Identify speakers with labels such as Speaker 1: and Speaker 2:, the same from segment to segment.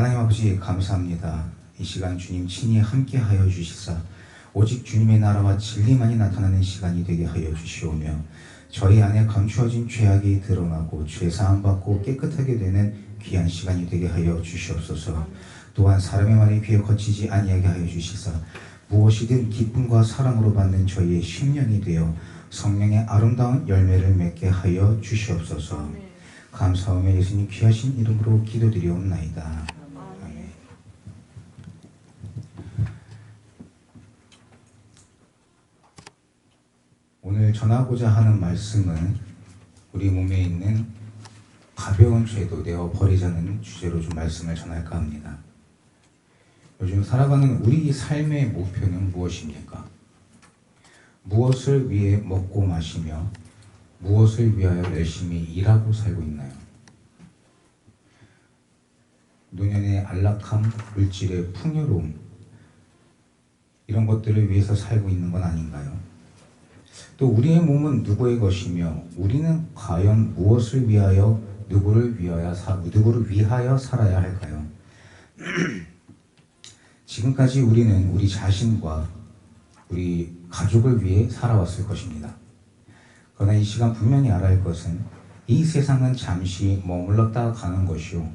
Speaker 1: 하나님 아버지 감사합니다. 이 시간 주님 친히 함께하여 주시사 오직 주님의 나라와 진리만이 나타나는 시간이 되게 하여 주시오며 저희 안에 감추어진 죄악이 드러나고 죄 사함 받고 깨끗하게 되는 귀한 시간이 되게 하여 주시옵소서. 또한 사람의 말에 귀에 거치지 아니하게 하여 주시사 무엇이든 기쁨과 사랑으로 받는 저희의 심령이 되어 성령의 아름다운 열매를 맺게 하여 주시옵소서. 감사하며 예수님 귀하신 이름으로 기도드리옵나이다. 아멘. 오늘 전하고자 하는 말씀은 우리 몸에 있는 가벼운 죄도 내어 버리자는 주제로 좀 말씀을 전할까 합니다. 요즘 살아가는 우리 삶의 목표는 무엇입니까? 무엇을 위해 먹고 마시며 무엇을 위하여 열심히 일하고 살고 있나요? 노년의 안락함, 물질의 풍요로움 이런 것들을 위해서 살고 있는 건 아닌가요? 또 우리의 몸은 누구의 것이며 우리는 과연 무엇을 위하여 누구를 위하여 사, 누구를 위하여 살아야 할까요? 지금까지 우리는 우리 자신과 우리 가족을 위해 살아왔을 것입니다. 그러나 이 시간 분명히 알아야 할 것은 이 세상은 잠시 머물렀다 가는 것이요.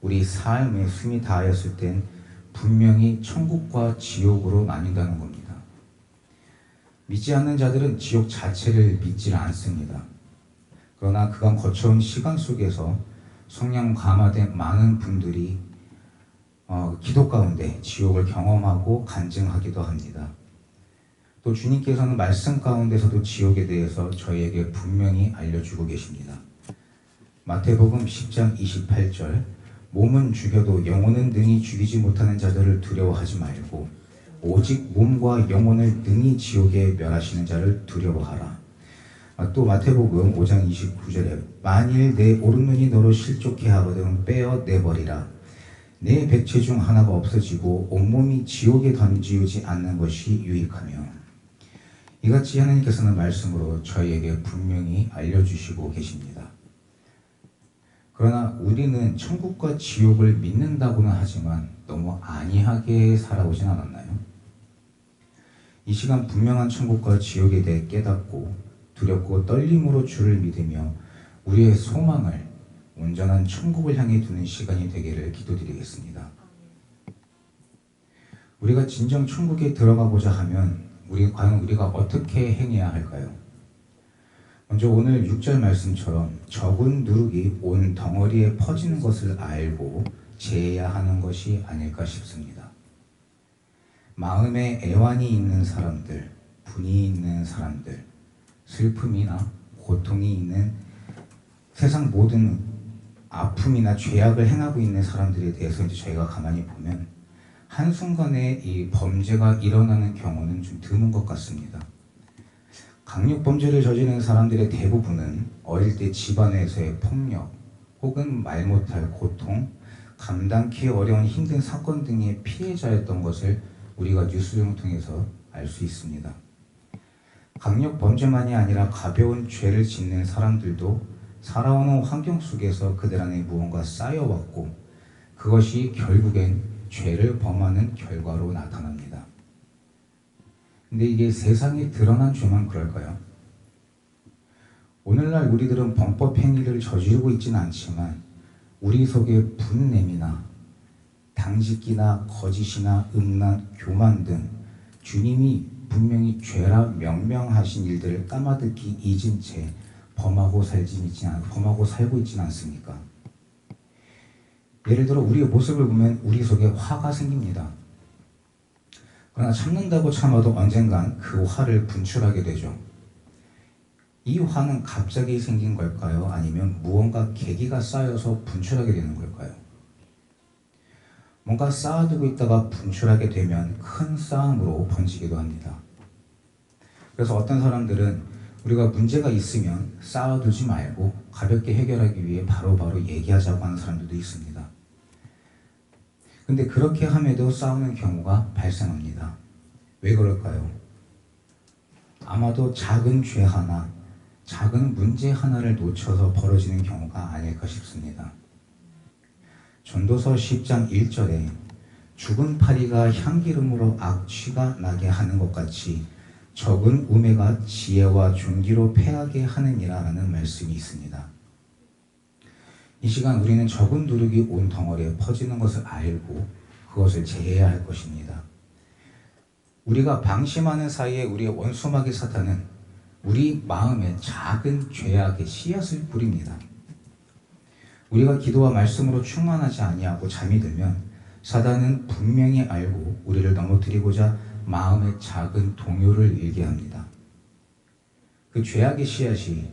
Speaker 1: 우리 삶에 숨이 닿았을 땐 분명히 천국과 지옥으로 나뉜다는 겁니다. 믿지 않는 자들은 지옥 자체를 믿지 않습니다. 그러나 그간 거쳐온 시간 속에서 성령 감화된 많은 분들이 어, 기도 가운데 지옥을 경험하고 간증하기도 합니다. 또 주님께서는 말씀 가운데서도 지옥에 대해서 저희에게 분명히 알려주고 계십니다. 마태복음 10장 28절 몸은 죽여도 영혼은 능히 죽이지 못하는 자들을 두려워하지 말고 오직 몸과 영혼을 능히 지옥에 멸하시는 자를 두려워하라. 아, 또 마태복음 5장 29절에 만일 내 오른눈이 너로 실족해 하거든 빼어 내버리라. 내 백체 중 하나가 없어지고 온몸이 지옥에 던지지 않는 것이 유익하며 이같이 하나님께서는 말씀으로 저희에게 분명히 알려주시고 계십니다. 그러나 우리는 천국과 지옥을 믿는다고는 하지만 너무 안이하게 살아오진 않았나요? 이 시간 분명한 천국과 지옥에 대해 깨닫고 두렵고 떨림으로 주를 믿으며 우리의 소망을 온전한 천국을 향해 두는 시간이 되기를 기도드리겠습니다. 우리가 진정 천국에 들어가고자 하면 우리 과연 우리가 어떻게 행해야 할까요? 먼저 오늘 6절 말씀처럼 적은 누룩이 온 덩어리에 퍼지는 것을 알고 제해야 하는 것이 아닐까 싶습니다. 마음에 애환이 있는 사람들, 분이 있는 사람들, 슬픔이나 고통이 있는 세상 모든 아픔이나 죄악을 행하고 있는 사람들에 대해서 이제 저희가 가만히 보면 한순간에 이 범죄가 일어나는 경우는 좀 드문 것 같습니다. 강력 범죄를 저지르는 사람들의 대부분은 어릴 때 집안에서의 폭력 혹은 말 못할 고통, 감당기 어려운 힘든 사건 등의 피해자였던 것을 우리가 뉴스 를 통해서 알 수 있습니다. 강력 범죄만이 아니라 가벼운 죄를 짓는 사람들도 살아오는 환경 속에서 그들 안에 무언가 쌓여왔고 그것이 결국엔 죄를 범하는 결과로 나타납니다. 근데 이게 세상에 드러난 죄만 그럴까요? 오늘날 우리들은 범법 행위를 저지르고 있지는 않지만 우리 속에 분냄이나 당짓기나 거짓이나 음란, 교만 등 주님이 분명히 죄라 명명하신 일들을 까마득히 잊은 채 범하고 살지 있지 않, 범하고 살고 있지는 않습니까? 예를 들어 우리의 모습을 보면 우리 속에 화가 생깁니다. 그러나 참는다고 참아도 언젠간 그 화를 분출하게 되죠. 이 화는 갑자기 생긴 걸까요? 아니면 무언가 계기가 쌓여서 분출하게 되는 걸까요? 뭔가 쌓아두고 있다가 분출하게 되면 큰 싸움으로 번지기도 합니다. 그래서 어떤 사람들은 우리가 문제가 있으면 쌓아두지 말고 가볍게 해결하기 위해 바로바로 바로 얘기하자고 하는 사람들도 있습니다. 근데 그렇게 함에도 싸우는 경우가 발생합니다. 왜 그럴까요? 아마도 작은 죄 하나, 작은 문제 하나를 놓쳐서 벌어지는 경우가 아닐까 싶습니다. 전도서 10장 1절에 죽은 파리가 향기름으로 악취가 나게 하는 것 같이 적은 우매가 지혜와 존귀로 패하게 하느니라라는 말씀이 있습니다. 이 시간 우리는 적은 누룩이 온 덩어리에 퍼지는 것을 알고 그것을 제해야 할 것입니다. 우리가 방심하는 사이에 우리의 원수마귀 사탄은 우리 마음에 작은 죄악의 씨앗을 뿌립니다. 우리가 기도와 말씀으로 충만하지 아니하고 잠이 들면 사단은 분명히 알고 우리를 넘어뜨리고자 마음의 작은 동요를 일게 합니다. 그 죄악의 씨앗이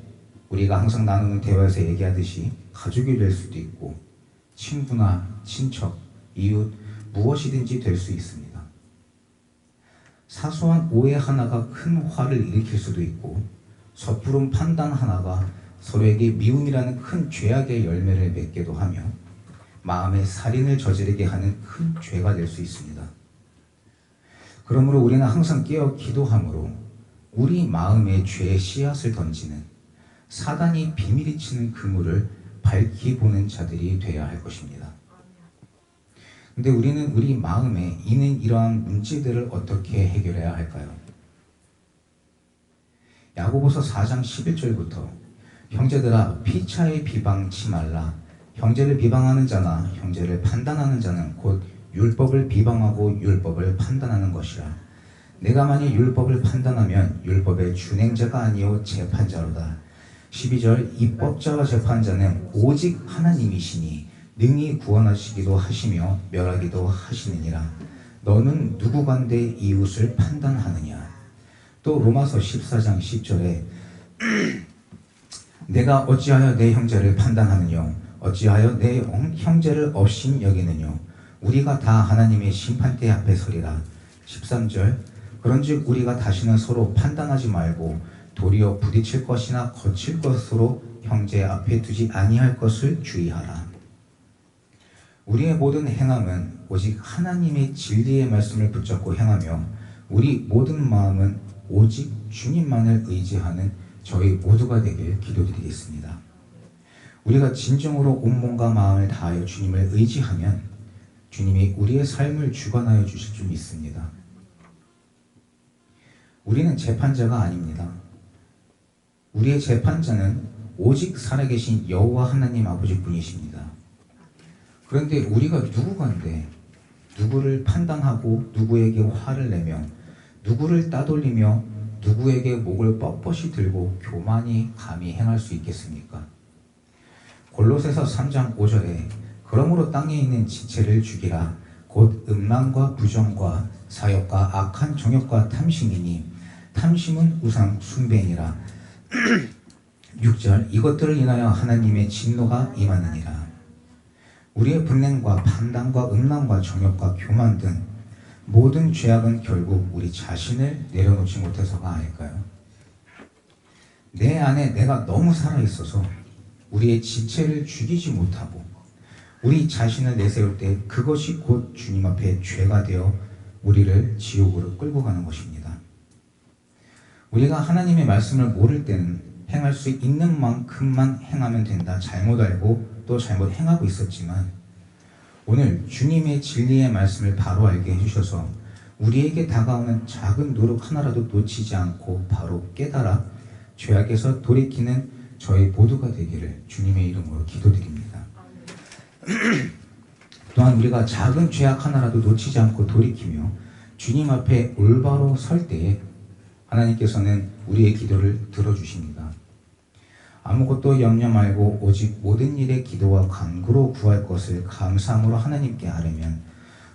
Speaker 1: 우리가 항상 나누는 대화에서 얘기하듯이 가족이 될 수도 있고 친구나 친척, 이웃 무엇이든지 될 수 있습니다. 사소한 오해 하나가 큰 화를 일으킬 수도 있고 섣부른 판단 하나가 서로에게 미움이라는 큰 죄악의 열매를 맺게도 하며 마음에 살인을 저지르게 하는 큰 죄가 될 수 있습니다. 그러므로 우리는 항상 깨어 기도함으로 우리 마음의 죄의 씨앗을 던지는 사단이 비밀이 치는 그물을 밝히 보는 자들이 되어야 할 것입니다. 근데 우리는 우리 마음에 있는 이러한 문제들을 어떻게 해결해야 할까요? 야고보서 4장 11절부터 형제들아 피차에 비방치 말라. 형제를 비방하는 자나 형제를 판단하는 자는 곧 율법을 비방하고 율법을 판단하는 것이라. 내가 만일 율법을 판단하면 율법의 준행자가 아니요 재판자로다. 12절 입법자와 재판자는 오직 하나님이시니 능히 구원하시기도 하시며 멸하기도 하시느니라. 너는 누구간데 이웃을 판단하느냐? 또 로마서 14장 10절에 내가 어찌하여 내 형제를 판단하느뇨? 어찌하여 내 형제를 업신 여기느뇨? 우리가 다 하나님의 심판대 앞에 서리라. 13절. 그런즉 우리가 다시는 서로 판단하지 말고 도리어 부딪힐 것이나 거칠 것으로 형제 앞에 두지 아니할 것을 주의하라. 우리의 모든 행함은 오직 하나님의 진리의 말씀을 붙잡고 행하며 우리 모든 마음은 오직 주님만을 의지하는 저희 모두가 되길 기도드리겠습니다. 우리가 진정으로 온 몸과 마음을 다하여 주님을 의지하면 주님이 우리의 삶을 주관하여 주실 줄 믿습니다. 우리는 재판자가 아닙니다. 우리의 재판자는 오직 살아계신 여호와 하나님 아버지 뿐이십니다. 그런데 우리가 누구간데 누구를 판단하고 누구에게 화를 내며 누구를 따돌리며 누구에게 목을 뻣뻣이 들고 교만이 감히 행할 수 있겠습니까? 골로새서 3장 5절에 그러므로 땅에 있는 지체를 죽이라. 곧 음란과 부정과 사욕과 악한 정욕과 탐심이니 탐심은 우상 숭배니라. 6절 이것들을 인하여 하나님의 진노가 임하느니라. 우리의 분냄과 판단과 음란과 정욕과 교만 등 모든 죄악은 결국 우리 자신을 내려놓지 못해서가 아닐까요? 내 안에 내가 너무 살아있어서 우리의 지체를 죽이지 못하고 우리 자신을 내세울 때 그것이 곧 주님 앞에 죄가 되어 우리를 지옥으로 끌고 가는 것입니다. 우리가 하나님의 말씀을 모를 때는 행할 수 있는 만큼만 행하면 된다. 잘못 알고 또 잘못 행하고 있었지만 오늘 주님의 진리의 말씀을 바로 알게 해주셔서 우리에게 다가오는 작은 노력 하나라도 놓치지 않고 바로 깨달아 죄악에서 돌이키는 저희 모두가 되기를 주님의 이름으로 기도드립니다. 또한 우리가 작은 죄악 하나라도 놓치지 않고 돌이키며 주님 앞에 올바로 설 때에 하나님께서는 우리의 기도를 들어주십니다. 아무것도 염려 말고 오직 모든 일에 기도와 간구로 구할 것을 감사함으로 하나님께 아뢰면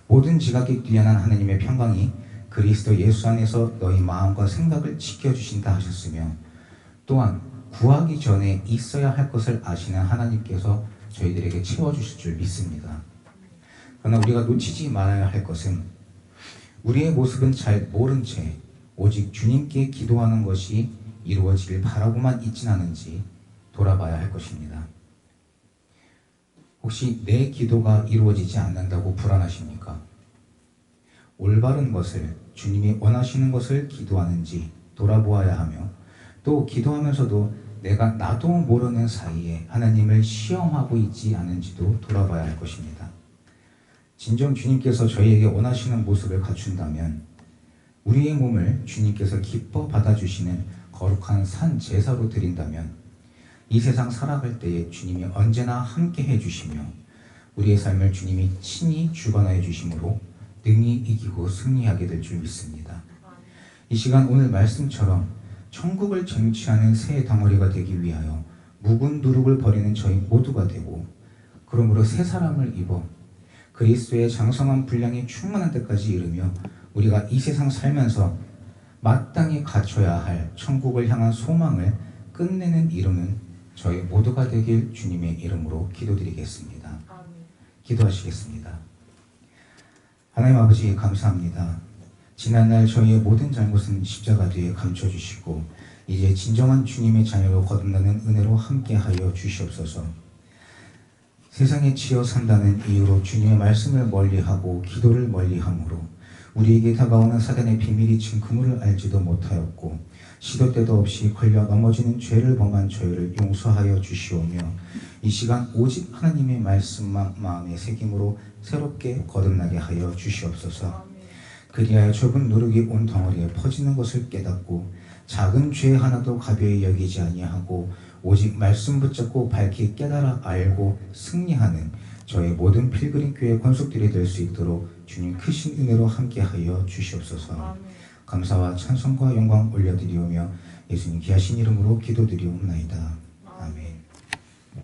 Speaker 1: 모든 지각이 뛰어난 하나님의 평강이 그리스도 예수 안에서 너희 마음과 생각을 지켜주신다 하셨으며 또한 구하기 전에 있어야 할 것을 아시는 하나님께서 저희들에게 채워주실 줄 믿습니다. 그러나 우리가 놓치지 말아야 할 것은 우리의 모습은 잘 모른 채 오직 주님께 기도하는 것이 이루어지길 바라고만 있진 않은지 돌아봐야 할 것입니다. 혹시 내 기도가 이루어지지 않는다고 불안하십니까? 올바른 것을 주님이 원하시는 것을 기도하는지 돌아보아야 하며 또 기도하면서도 내가 나도 모르는 사이에 하나님을 시험하고 있지 않은지도 돌아봐야 할 것입니다. 진정 주님께서 저희에게 원하시는 모습을 갖춘다면 우리의 몸을 주님께서 기뻐 받아주시는 거룩한 산 제사로 드린다면 이 세상 살아갈 때에 주님이 언제나 함께 해주시며 우리의 삶을 주님이 친히 주관하여 주심으로 능히 이기고 승리하게 될 줄 믿습니다. 이 시간 오늘 말씀처럼 천국을 쟁취하는 새 덩어리가 되기 위하여 묵은 누룩을 버리는 저희 모두가 되고 그러므로 새 사람을 입어 그리스도의 장성한 분량이 충만한 때까지 이르며 우리가 이 세상 살면서 마땅히 갖춰야 할 천국을 향한 소망을 끝내는 이름은 저희 모두가 되길 주님의 이름으로 기도드리겠습니다.
Speaker 2: 아멘.
Speaker 1: 기도하시겠습니다. 하나님 아버지 감사합니다. 지난날 저희의 모든 잘못은 십자가 뒤에 감춰주시고 이제 진정한 주님의 자녀로 거듭나는 은혜로 함께하여 주시옵소서. 세상에 치여 산다는 이유로 주님의 말씀을 멀리하고 기도를 멀리함으로 우리에게 다가오는 사단의 비밀이 친 그물을 알지도 못하였고 시도 때도 없이 걸려 넘어지는 죄를 범한 저희를 용서하여 주시오며 이 시간 오직 하나님의 말씀만 마음의 새김으로 새롭게 거듭나게 하여 주시옵소서. 그리하여 좁은 누룩이 온 덩어리에 퍼지는 것을 깨닫고 작은 죄 하나도 가벼이 여기지 아니하고 오직 말씀 붙잡고 밝히 깨달아 알고 승리하는 저의 모든 필그림 교회 권속들이 될 수 있도록 주님 크신 은혜로 함께하여 주시옵소서.
Speaker 2: 아멘.
Speaker 1: 감사와 찬송과 영광 올려드리오며 예수님 귀하신 이름으로 기도드리옵나이다.